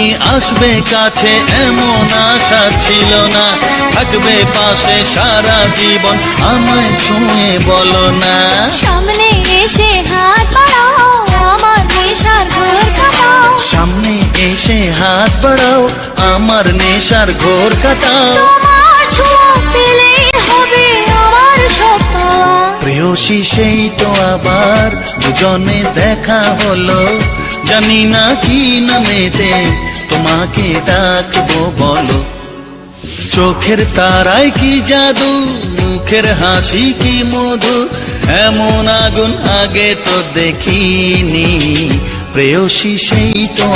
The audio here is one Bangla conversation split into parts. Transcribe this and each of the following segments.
তুমি আসবে কাছে এমন আশা ছিল না। থাকবে পাশে সারা জীবন আমায় ছুঁয়ে বলো না। সামনে এসে হাত বাড়াও আমার নেশার ঘোর কাটাও। সামনে এসে হাত বাড়াও আমার নেশার ঘোর কাটাও। তোমার ছোঁয়া পেলেই হবে আমার সব পাওয়া প্রেয়সী সেই তো আবার দুজনে দেখা হলো। জানি না কি নামেতে তোমাকে ডাকবো বলো, চোখের তারায় কি জাদু, মুখের হাসি কি মধু? এমন আগুন আগে তো দেখিনি, প্রেয়সী সেই তো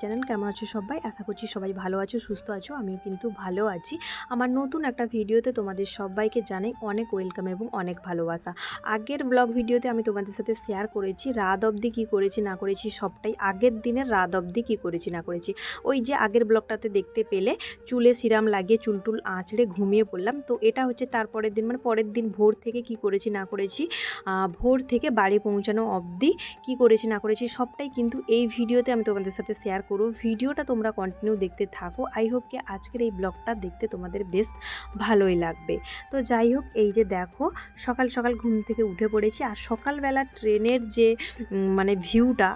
চ্যানেল। কেমন আছো সবাই? আশা করছি সবাই ভালো আছো, সুস্থ আছো আমি কিন্তু ভালো আছি। আমার নতুন একটা ভিডিওতে তোমাদের সবাইকে জানাই অনেক ওয়েলকাম এবং অনেক ভালোবাসা। আগের ব্লগ ভিডিওতে আমি তোমাদের সাথে শেয়ার করেছি, রাত অবধি কী করেছি, না করেছি, সবটাই আগের দিনের রাত অবধি কী করেছি, না করেছি। ওই যে আগের ব্লগটাতে দেখতে পেলে, চুলে সিরাম লাগিয়ে চুলটুল আঁচড়ে ঘুমিয়ে পড়লাম। তো এটা হচ্ছে তারপরের দিন মানে পরের দিন ভোর থেকে কি করেছি, না করেছি ভোর থেকে বাড়ি পৌঁছানো অবধি কি করেছি, না করেছি, সবটাই কিন্তু এই ভিডিওতে আমি তোমাদের সাথে শেয়ার করব ভিডিওটা তোমরা কন্টিনিউ দেখতে থাকো। আই হোপ কি আজকের এই ব্লগটা দেখতে তোমাদের বেশ ভালোই লাগবে। তো যাই হোক, এই যে দেখো, সকাল সকাল ঘুম থেকে উঠে পড়েছি। আর সকালবেলা ট্রেনের যে মানে ভিউটা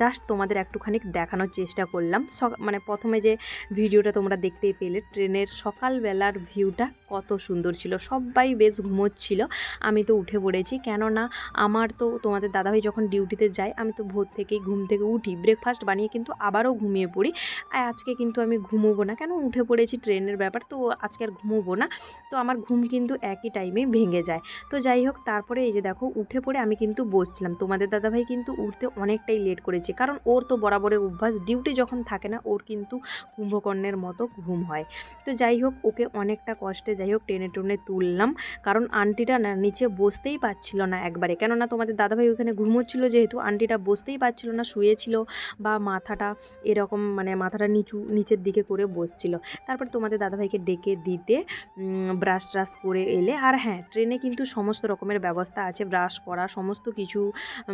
জাস্ট তোমাদের একটুখানি দেখানোর চেষ্টা করলাম। মানে প্রথমে যে ভিডিওটা তোমরা দেখতেই পেলে, ট্রেনের সকালবেলার ভিউটা কত সুন্দর ছিল সবাই বেশ ঘুমোচ্ছিল। আমি তো উঠে পড়েছি, কেননা আমার তো, তোমাদের দাদাভাই যখন ডিউটিতে যায়, আমি তো ভোর থেকেই ঘুম থেকে উঠি। ব্রেকফাস্ট বানিয়ে কিন্তু আবারও ঘুমিয়ে পড়ি। আর আজকে কিন্তু আমি ঘুমোবো না। কেন? উঠে পড়েছি ট্রেনের ব্যাপার, তো আজকে আর ঘুমোবো না। তো আমার ঘুম কিন্তু একই টাইমে ভেঙে যায়। তো যাই হোক, তারপরে এই যে দেখো, উঠে পড়ে আমি কিন্তু বসছিলাম। তোমাদের দাদাভাই কিন্তু উঠতে অনেকটাই লেট করেছে। কারণ ওর তো বরাবরের অভ্যাস ডিউটি যখন থাকে না, ওর কিন্তু কুম্ভকর্ণের মতো ঘুম হয়। তো যাই হোক, ওকে অনেকটা কষ্টে যাই হোক টেনে টেনে তুললাম। কারণ আন্টিটা না, নিচে বসতেই পারছিল না একবারে। কেননা তোমাদের দাদাভাই ওখানে ঘুমোচ্ছিল যেহেতু, আন্টিটা বসতেই পারছিল না, শুয়েছিল বা মাথাটা এরকম মানে মাথাটা নিচু, নিচের দিকে করে বসছিল। তারপর তোমাদের দাদাভাইকে ডেকে দিতে ব্রাশ ট্রাশ করে এলে। আর হ্যাঁ ট্রেনে কিন্তু সমস্ত রকমের ব্যবস্থা আছে ব্রাশ করা, সমস্ত কিছু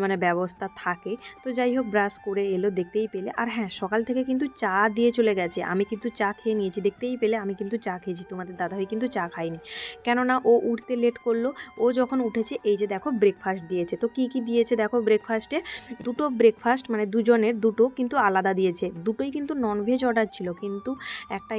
মানে ব্যবস্থা থাকে। তো যাই হোক ব্রাশ করে এলো দেখতেই পেলে। আর হ্যাঁ সকাল থেকে কিন্তু চা দিয়ে চলে গেছে। আমি কিন্তু চা খেয়ে নিয়েছি, দেখতেই পেলে আমি কিন্তু চা খেয়েছি। তোমাদের দাদাভাই কিন্তু চা খায়নি। কেননা ও উঠতে লেট করল। ও যখন উঠেছে, এই যে দেখো ব্রেকফাস্ট দিয়েছে। তো কি কি দিয়েছে দেখো ব্রেকফাস্টে দুটো ব্রেকফাস্ট মানে দুজনের দুটো কিন্তু আলাদা দিয়েছে। দুটোই কিন্তু ননভেজ অর্ডার ছিল। কিন্তু একটা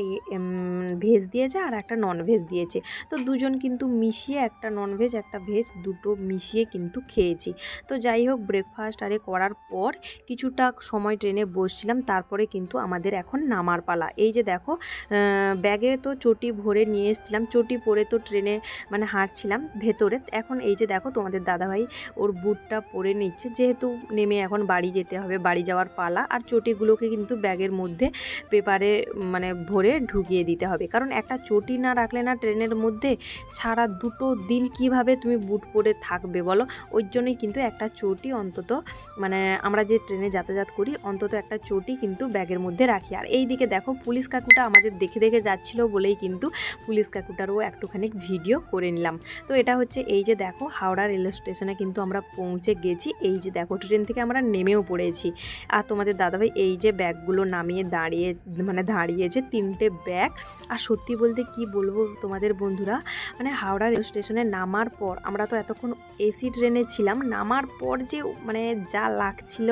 ভেজ দিয়েছে আর একটা ননভেজ দিয়েছে। তো দুজন কিন্তু মিশিয়ে একটা ননভেজ একটা ভেজ দুটো মিশিয়ে কিন্তু খেয়েছি। তো যাই হোক ব্রেকফাস্ট আরে করার পর কিছুটা সময় ট্রেনে বসছিলাম, তারপরে কিন্তু আমাদের এখন নামার পালা। এই যে দেখো ব্যাগে তো চটি ভরে নিয়ে এসেছিলাম, চটি পরে তো ট্রেনে মানে হাঁটছিলাম ভেতরে। এখন এই যে দেখো, তোমাদের দাদাভাই ওর বুটটা পরে নিচ্ছে, যেহেতু নেমে এখন বাড়ি যেতে হবে, বাড়ি যাওয়ার পালা। আর চটিগুলোকে কিন্তু ব্যাগের মধ্যে পেপারে মানে ভরে ঢুকিয়ে দিতে হবে। কারণ একটা চটি না রাখলে না ট্রেনের মধ্যে সারা দুটো দিন কীভাবে তুমি বুট পরে থাকবে বলো? ওই জন্যই কিন্তু একটা চটি অন্তত মানে আমরা যে ট্রেনে যাতায়াত করি, অন্তত একটা চটি কিন্তু ব্যাগের মধ্যে রাখি। আর এই দিকে দেখো, পুলিশ কাকুটা আমাদের দেখে দেখে যাচ্ছিল বলেই কিন্তু পুলিশ কাকুটারও একটুখানি ভিডিও করে নিলাম। তো এটা হচ্ছে এই যে দেখো, হাওড়া রেল স্টেশনে কিন্তু আমরা পৌঁছে গেছি। এই যে দেখো, ট্রেন থেকে আমরা নেমেও পড়েছি। আর তোমাদের দাদাভাই এই যে ব্যাগগুলো নামিয়ে দাঁড়িয়ে মানে দাঁড়িয়েছে তিনটে ব্যাগ। আর সত্যি বলতে কি বলব তোমাদের বন্ধুরা মানে হাওড়া রেল স্টেশনে নামার পর আমরা তো এতক্ষণ এসি ট্রেনে ছিলাম, নামার পর যে মানে যা লাগছিল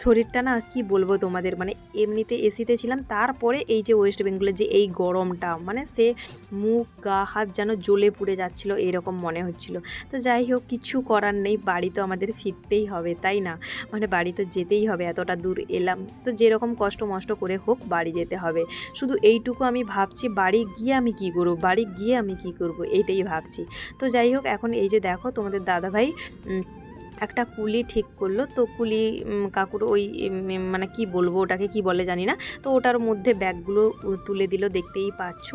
শরীরটা না কি বলব তোমাদের মানে এমনিতে এসিতে ছিলাম, তারপরে এই যে ওয়েস্ট বেঙ্গলের যে এই গরমটা মানে সে মুখ, গা, হাত যেন জ্বলে পুড়ে যাচ্ছিল এরকম মনে হচ্ছিল। তো যাই হোক, কিছু করার নেই, বাড়ি তো আমাদের ফিরতেই হবে, তাই না? মানে বাড়ি তো যেতেই হবে, এতটা দূর এলাম। তো যেরকম কষ্ট মষ্ট করে হোক, বাড়ি যেতে হবে। শুধু এইটুকু আমি ভাবছি, বাড়ি গিয়ে আমি কি করব, বাড়ি গিয়ে আমি কি করব, এইটাই ভাবছি। তো যাই হোক, এখন এই যে দেখো তোমাদের দাদাভাই একটা কুলি ঠিক করল। তো কুলি কাকুর ওই মানে কি বলব ওটাকে কি বলে জানি না। তো ওটার মধ্যে ব্যাগগুলো তুলে দিল, দেখতেই পাচ্ছ।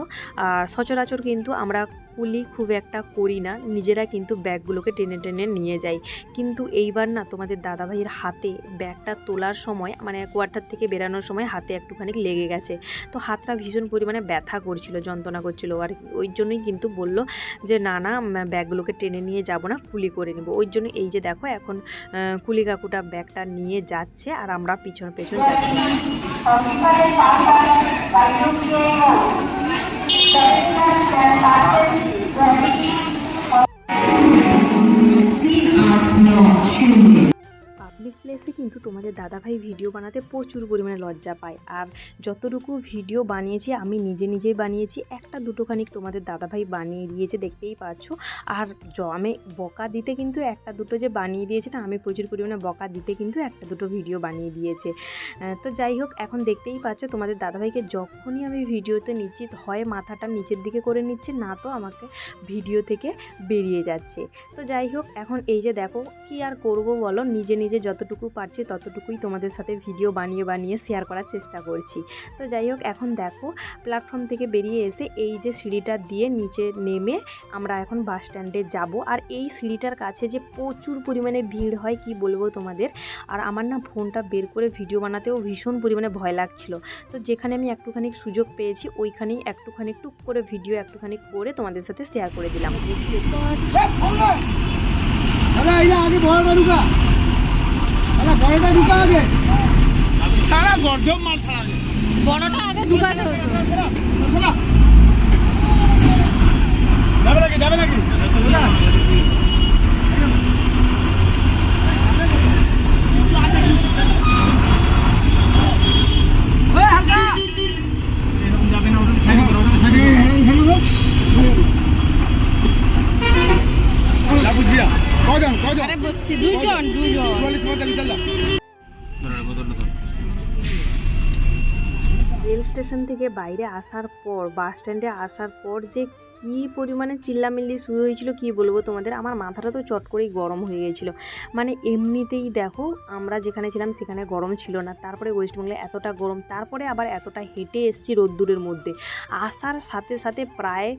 আর সচরাচর কিন্তু আমরা কুলি খুব একটা করি না, নিজেরা কিন্তু ব্যাগগুলোকে টেনে টেনে নিয়ে যাই। কিন্তু এইবার না তোমাদের দাদাভাইয়ের হাতে ব্যাগটা তোলার সময় মানে কোয়ার্টার থেকে বেরানোর সময় হাতে একটুখানি লেগে গেছে। তো হাতটা ভীষণ পরিমাণে ব্যথা করছিল, যন্ত্রণা করছিল। আর ওই জন্যই কিন্তু বলল যে, না না ব্যাগগুলোকে টেনে নিয়ে যাব না, কুলি করে নেব। ওই জন্য এই যে দেখো এখন কুলি কাকুটা ব্যাগটা নিয়ে যাচ্ছে আর আমরা পিছন পেছন যাচ্ছি। পাবলিক প্লেসে কিন্তু তোমাদের দাদাভাই ভিডিও বানাতে প্রচুর পরিমাণে লজ্জা পায়। আর যতটুকু ভিডিও বানিয়েছি, আমি নিজে নিজেই বানিয়েছি, একটা দুটো খানিক তোমাদের দাদাভাই বানিয়ে দিয়েছে, দেখতেই পাচ্ছ। আর আমি বকা দিতে কিন্তু একটা দুটো যে বানিয়ে দিয়েছে না, আমি প্রচুর পরিমাণে বকা দিতে কিন্তু একটা দুটো ভিডিও বানিয়ে দিয়েছে। তো যাই হোক, এখন দেখতেই পাচ্ছ, তোমাদের দাদাভাইকে যখনই আমি ভিডিওতে নিচ্ছি হয় মাথাটা নিচের দিকে করে নিচ্ছে, না তো আমাকে ভিডিও থেকে বেরিয়ে যাচ্ছে। তো যাই হোক, এখন এই যে দেখো, কি আর করব বলো? নিজে নিজে যতটুকু পারছি ততটুকুই তোমাদের সাথে ভিডিও বানিয়ে বানিয়ে শেয়ার করার চেষ্টা করছি। তো যাই হোক, এখন দেখো প্ল্যাটফর্ম থেকে বেরিয়ে এসে এই যে সিঁড়িটা দিয়ে নিচে নেমে আমরা এখন বাস স্ট্যান্ডে যাব। আর এই সিঁড়িটার কাছে যে প্রচুর পরিমাণে ভিড় হয়, কি বলব তোমাদের? আর আমার না ফোনটা বের করে ভিডিও বানাতেও ভীষণ পরিমাণে ভয় লাগছিল। তো যেখানে আমি একটুখানি সুযোগ পেয়েছি, ওইখানেই একটুখানি টুক করে ভিডিও একটুখানি করে তোমাদের সাথে শেয়ার করে দিলাম। আগে বড়টা ঢুকা দাদা বড়টা ঢুকা আগে সারা গর্জম মার সারা আগে। বড়টা আগে ঢুকাতে হতো সারা সারা যাবে নাকি? যাবে নাকি কজন কজন? আরে বসছি দুজন দুজন। চুয়াল্লিশ পঁয়তাল্লিশ চাল্লা রেল স্টেশন থেকে বাইরে আসার পর বাস স্ট্যান্ডে আসার পর যে কী পরিমাণে চিল্লামিল্লি শুরু হয়েছিল কি বলব তোমাদের? আমার মাথাটা তো চট করেই গরম হয়ে গিয়েছিল মানে এমনিতেই দেখো, আমরা যেখানে ছিলাম সেখানে গরম ছিল না। তারপরে ওয়েস্ট বেঙ্গলে এতটা গরম, তারপরে আবার এতটা হেঁটে এসছি রোদ্দুরের মধ্যে। আসার সাথে সাথে প্রায়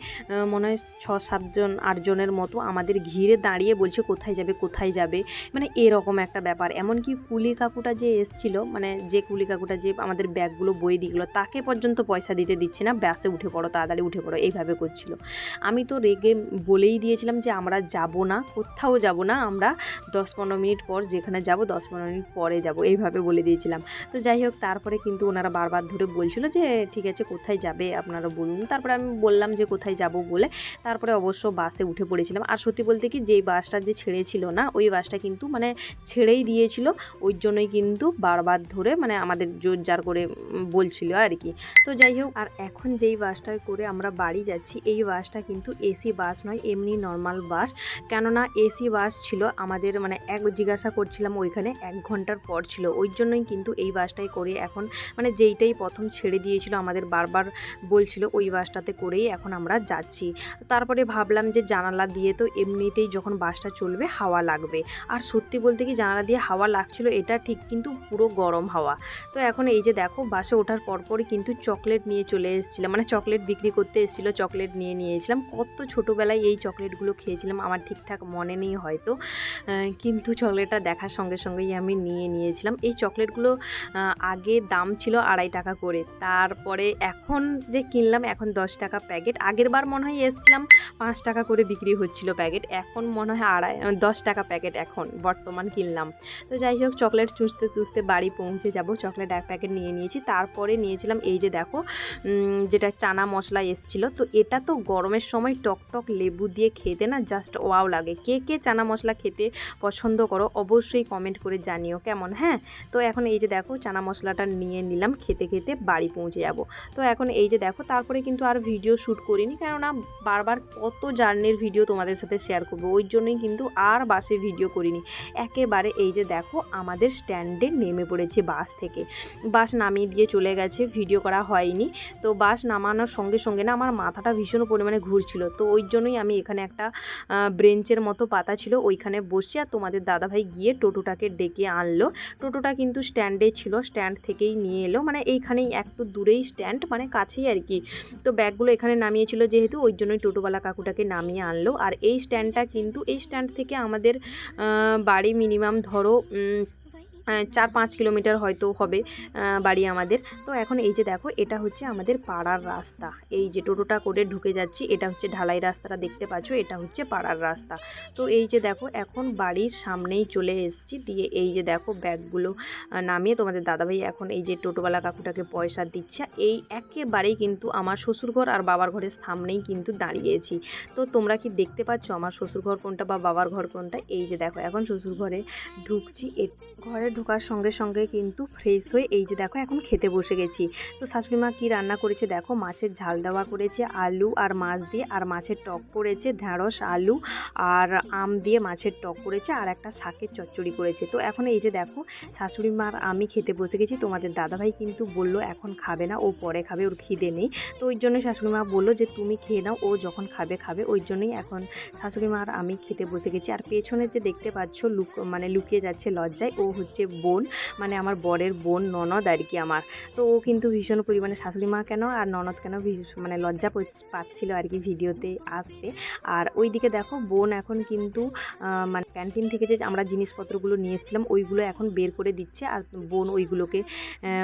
মনে হয় ছ সাতজন আটজনের মতো আমাদের ঘিরে দাঁড়িয়ে বলছে, কোথায় যাবে কোথায় যাবে? মানে এরকম একটা ব্যাপার। এমনকি কুলি কাকুটা যে এসছিল মানে যে কুলি কাকুটা যে আমাদের ব্যাগগুলো, বই দিগুলো তাকে পর্যন্ত পয়সা দিতে দিচ্ছে না। ব্যাসে উঠে পড়ো, তাড়াতাড়ি উঠে পড়ো, এইভাবে করছিল। আমি তো রেগে বলেই দিয়েছিলাম যে আমরা যাব না, কোথাও যাব না, আমরা দশ পনেরো মিনিট পর যেখানে যাব দশ পনেরো মিনিট পরে যাব, এইভাবে বলে দিয়েছিলাম। তো যাই হোক, তারপরে কিন্তু ওনারা বারবার ধরে বলছিল যে, ঠিক আছে, কোথায় যাবে আপনারা বলুন। তারপরে আমি বললাম যে, কোথায় যাব? বলে তারপরে অবশ্য বাসে উঠে পড়েছিলাম। আর সত্যি বলতে কি, যেই বাসটা যে ছেড়েছিল না, ওই বাসটা কিন্তু মানে ছেড়েই দিয়েছিল, ওই জন্যই কিন্তু বারবার ধরে মানে আমাদের জোর জার করে বলছিল আর কি। তো যাই হোক, আর এখন যেই বাসটায় করে আমরা বাড়ি যাচ্ছি, এই বাসটা কিন্তু এসি বাস নয়, এমনি নর্মাল বাস। কেননা এসি বাস ছিল আমাদের মানে এক জিজ্ঞাসা করছিলাম ওইখানে এক ঘণ্টার পর ছিল। ওই জন্যই কিন্তু এই বাসটাই করে এখন মানে যেইটাই প্রথম ছেড়ে দিয়েছিল আমাদের বারবার বলছিল ওই বাসটাতে করেই এখন আমরা যাচ্ছি। তারপরে ভাবলাম যে জানালা দিয়ে তো এমনিতেই যখন বাসটা চলবে হাওয়া লাগবে। আর সত্যি বলতে কি জানালা দিয়ে হাওয়া লাগছিল, এটা ঠিক কিন্তু পুরো গরম হাওয়া। তো এখন এই যে দেখো, বাসে ওঠার পরপরই কিন্তু চকলেট নিয়ে চলে এসেছিলাম। মানে চকলেট বিক্রি করতে এসেছিল, চকলেট নিয়ে নিয়েছিলাম। কত ছোটোবেলায় এই চকলেটগুলো খেয়েছিলাম, আমার ঠিকঠাক মনে নেই হয়তো। কিন্তু চকলেটটা দেখার সঙ্গে সঙ্গেই আমি নিয়ে নিয়েছিলাম। এই চকলেটগুলো আগে দাম ছিল আড়াই টাকা করে। তারপরে এখন যে কিনলাম, এখন দশ টাকা প্যাকেট। আগের বার মনে হয় এসছিলাম, পাঁচ টাকা করে বিক্রি হচ্ছিল প্যাকেট। এখন মনে হয় আড়াই দশ টাকা প্যাকেট এখন বর্তমান কিনলাম। তো যাই হোক, চকলেট চুষতে চুষতে বাড়ি পৌঁছে যাব। চকলেট এক প্যাকেট নিয়ে নিয়েছি। তারপরে নিয়েছিলাম, এই যে দেখো যেটা চানা মশলা এসছিলো। তো এটা তো গরমের সময় টক টক লেবু দিয়ে খেতে না জাস্ট ওয়াও লাগে। কে কে চানা মশলা খেতে পছন্দ করো অবশ্যই কমেন্ট করে জানিও কেমন হ্যাঁ? তো এখন এই যে দেখো চানা মশলাটা নিয়ে নিলাম, খেতে খেতে বাড়ি পৌঁছে যাব। তো এখন এই যে দেখো, তারপরে কিন্তু আর ভিডিও শ্যুট করিনি, কেননা বারবার কত জার্নির ভিডিও তোমাদের সাথে শেয়ার করব, ওই জন্যই কিন্তু আর বাসে ভিডিও করিনি। একেবারে এই যে দেখো, আমাদের স্ট্যান্ডে নেমে পড়েছে বাস থেকে। বাস নামিয়ে দিয়ে চলে গেছে ভিডিও করা হয়নি। তো বাস নামানোর সঙ্গে সঙ্গে না আমার মাথাটা ভীষণ পরিমাণে ঘুরছিল। তো ওই জন্যই আমি এখানে একটা ব্রেঞ্চের মতো পাতা ছিল, ওইখানে বসে আর তোমাদের দাদাভাই গিয়ে টোটোটাকে ডেকে আনলো। টোটোটা কিন্তু স্ট্যান্ডে ছিল, স্ট্যান্ড থেকেই নিয়ে এলো। মানে এইখানেই একটু দূরেই স্ট্যান্ড মানে কাছেই আর কি। তো ব্যাগগুলো এখানে নামিয়েছিল যেহেতু, ওই জন্যই টোটোওয়ালা কাকুটাকে নামিয়ে আনলো। আর এই স্ট্যান্ডটা কিন্তু, এই স্ট্যান্ড থেকে আমাদের বাড়ি মিনিমাম ধরো চার পাঁচ কিলোমিটার হয়তো হবে বাড়ি আমাদের। তো এখন এই যে দেখো, এটা হচ্ছে আমাদের পাড়ার রাস্তা। এই যে টোটোটা করে ঢুকে যাচ্ছি, এটা হচ্ছে ঢালাই রাস্তাটা দেখতে পাচ্ছ, এটা হচ্ছে পাড়ার রাস্তা। তো এই যে দেখো, এখন বাড়ির সামনেই চলে এসেছি, দিয়ে এই যে দেখো ব্যাগগুলো নামিয়ে তোমাদের দাদাভাই এখন এই যে টোটোওয়ালা কাকুটাকে পয়সা দিচ্ছে। এই একেবারেই কিন্তু আমার শ্বশুরঘর আর বাবার ঘরের সামনেই কিন্তু দাঁড়িয়েছি। তো তোমরা কি দেখতে পাচ্ছ আমার শ্বশুরঘর কোনটা বা বাবার ঘর কোনটা? এই যে দেখো, এখন শ্বশুরঘরে ঢুকছি ঘরে ঢোকার সঙ্গে সঙ্গে কিন্তু ফ্রেশ হয়ে এই যে দেখো এখন খেতে বসে গেছি। তো শাশুড়ি মা কী রান্না করেছে দেখো? মাছের ঝাল দেওয়া করেছে, আলু আর মাছ দিয়ে, আর মাছের টক করেছে, ঢ্যাঁড়স, আলু আর আম দিয়ে মাছের টক করেছে, আর একটা শাকের চচ্চড়ি করেছে। তো এখন এই যে দেখো, শাশুড়ি মা আর আমি খেতে বসে গেছি, তোমাদের দাদাভাই কিন্তু বলল এখন খাবে না, ও পরে খাবে, ওর খিদে নেই। তো ওই জন্য শাশুড়ি মা বলল যে, তুমি খেয়ে নাও, ও যখন খাবে খাবে। ওই জন্যই এখন শাশুড়ি মা আর আমি খেতে বসে গেছি। আর পেছনে যে দেখতে পাচ্ছ লুক মানে লুকিয়ে যাচ্ছে লজ্জায়, ও হচ্ছে বোন মানে আমার বরের বোন ননদ আর কি আমার। তো ও কিন্তু ভীষণ পরিমাণে শাশুড়ি মা কেন আর ননদ কেন মানে লজ্জা পাচ্ছিল আর কি ভিডিওতে আসতে। আর ওইদিকে দেখো বোন এখন কিন্তু মানে ক্যান্টিন থেকে যে আমরা জিনিসপত্রগুলো নিয়ে এসেছিলাম, ওইগুলো এখন বের করে দিচ্ছে আর বোন ওইগুলোকে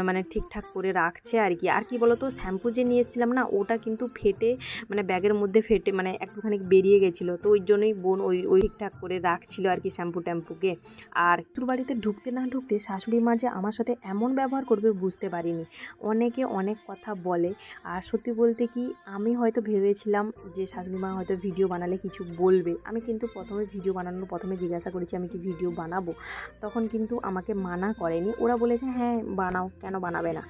মানে ঠিকঠাক করে রাখছে আর কি। আর কি বলতো, শ্যাম্পু যে নিয়ে এসেছিলাম না, ওটা কিন্তু ফেটে মানে ব্যাগের মধ্যে ফেটে মানে একটুখানি বেরিয়ে গেছিল। তো ওই জন্যই বোন ওই ওই ঠিকঠাক করে রাখছিল আর কি শ্যাম্পু ট্যাম্পুকে। আর শ্বশুর বাড়িতে ঢুকতে না ঢুকতে শাশুড়ি মা যে আমার সাথে এমন ব্যবহার করবে বুঝতে পারিনি। অনেকে অনেক কথা বলে। আর সত্যি বলতে কি, আমি হয়তো ভেবেছিলাম যে শাশুড়ি মা হয়তো ভিডিও বানালে কিছু বলবে। আমি কিন্তু প্রথমে ভিডিও বানানোর প্রথমে জিজ্ঞাসা করেছি, আমি কি ভিডিও বানাবো? তখন কিন্তু আমাকে মানা করেনি। ওরা বলেছে হ্যাঁ বানাও, কেন বানাবে না?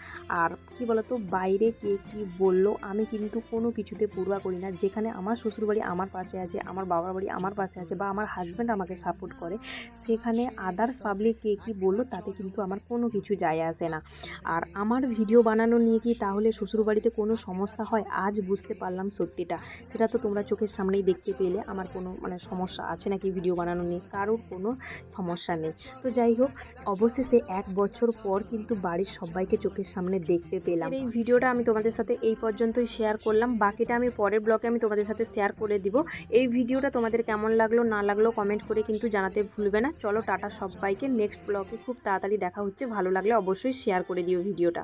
আর কি বলতো, বাইরে কে কি বলল, আমি কিন্তু কোনো কিছুতে পড়ুয়া করি না। যেখানে আমার শ্বশুরবাড়ি আমার পাশে আছে, আমার বাবার বাড়ি আমার পাশে আছে বা আমার হাজব্যান্ড আমাকে সাপোর্ট করে, সেখানে আদার্স পাবলিক কে কী বলল, তাতে কিন্তু আমার কোনো কিছু যায় আসে না। আর আমার ভিডিও বানানো নিয়ে কি তাহলে শ্বশুরবাড়িতে কোনো সমস্যা হয়? আজ বুঝতে পারলাম সত্যিটা। সেটা তো তোমরা চোখের সামনেই দেখতে পেলে। আমার কোনো মানে সমস্যা আছে নাকি ভিডিও বানানো নিয়ে? কারোর কোনো সমস্যা নেই। তো যাই হোক, অবশেষে এক বছর পর কিন্তু বাড়ির সবাইকে চোখের সামনে দেখতে পেলাম। এই ভিডিওটা আমি তোমাদের সাথে এই পর্যন্তই শেয়ার করলাম। বাকিটা আমি পরের ব্লগে আমি তোমাদের সাথে শেয়ার করে দিব। এই ভিডিওটা তোমাদের কেমন লাগল না লাগল কমেন্ট করে কিন্তু জানাতে ভুলবে না। চলো টাটা সবাইকে নেক্সট ব্লগে খুব তাড়াতাড়ি দেখা হচ্ছে ভালো লাগলে অবশ্যই শেয়ার করে দিও ভিডিওটা